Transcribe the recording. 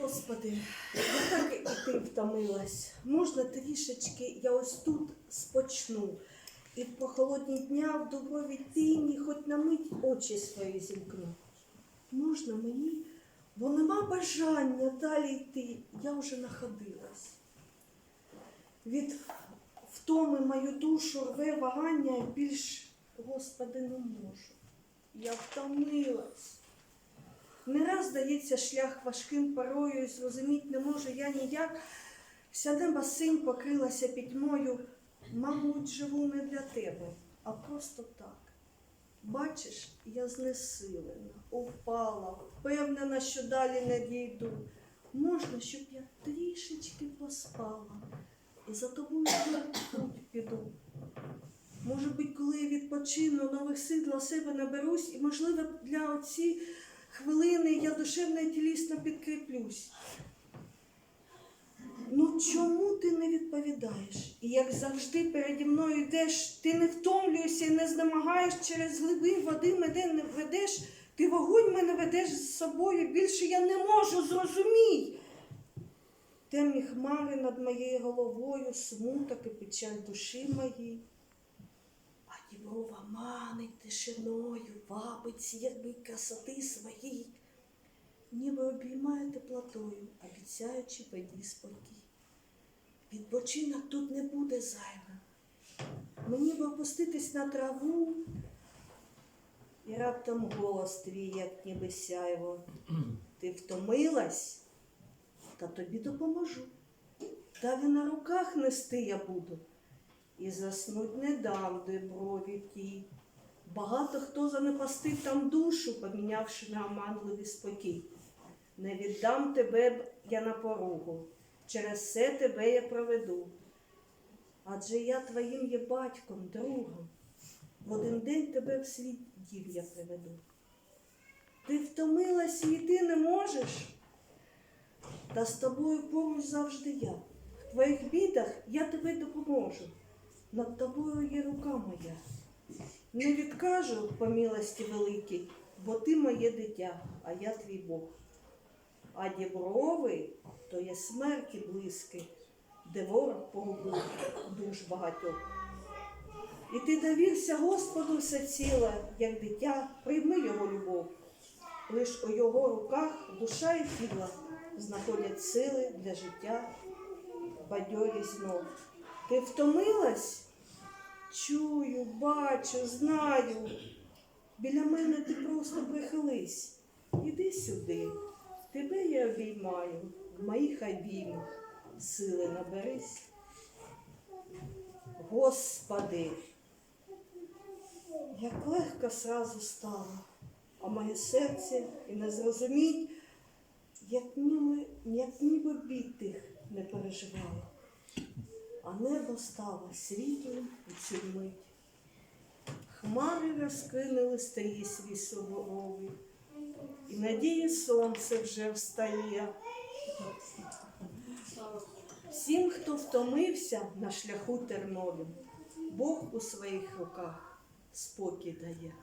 Господи, я так іти втомилась. Можна трішечки, я ось тут спочну. І в прохолодні дня в дубровій тині хоч на мить очі свої зімкну. Можна мені, бо нема бажання далі йти. Я вже находилась. Від втоми мою душу рве вагання більш, Господи, не можу. Я втомилась. Здається шлях важким порою, і зрозуміть не можу я ніяк. Вся неба синь покрилася пітьмою. Мабуть, живу не для тебе, а просто так. Бачиш, я знесилена, упала, впевнена, що далі не дійду. Можна, щоб я трішечки поспала і за тобою путь піду. Може бути, коли я відпочину, нових сил для себе наберусь, і, можливо, для оці хвилини я душевно і тілісно підкріплюсь. Ну чому ти не відповідаєш? І як завжди переді мною йдеш, ти не втомлюєшся і не знемагаєш через глибин води мене не ведеш, ти вогонь мене ведеш з собою. Більше я не можу, зрозумій. Темні хмари над моєю головою, смуток і печаль душі моїй. А діброва манить тишиною, вабить сірби красоти своїй, ніби обіймає теплотою, обіцяючи воді спокій. Відпочинок тут не буде зайвим. Мені би опуститись на траву, і раптом голос твій, як ніби сяйво. Ти втомилась, та тобі допоможу. Далі на руках нести я буду. І заснуть не дам, де брові ті. Багато хто занепастив там душу, помінявши на оманливий спокій. Не віддам тебе я на порогу, через все тебе я проведу. Адже я твоїм є батьком, другом. В один день тебе в світ дів я приведу. Ти втомилась і йти не можеш, та з тобою поруч завжди я. В твоїх бідах я тебе допоможу. Над тобою є рука моя. Не відкажу по милості великій, бо ти моє дитя, а я твій Бог. А діброви то є смерті близькі, де ворог погубив душ багатьох. І ти довірся Господу все ціле, як дитя, прийми його любов. Лиш у його руках душа і тіло знаходять сили для життя, бадьорість знов. Ти втомилась? Чую, бачу, знаю. Біля мене ти просто прихились. Іди сюди, тебе я обіймаю, в моїх обіймах сили наберись. Господи, як легко сразу стало, а моє серце і не зрозуміть, як ніби, як ніби бід тих не переживало а небо стало світлим цю мить. Хмари розкинули стаї свій суворовий, і надії сонце вже встає. Всім, хто втомився на шляху терновим, Бог у своїх руках спокій дає.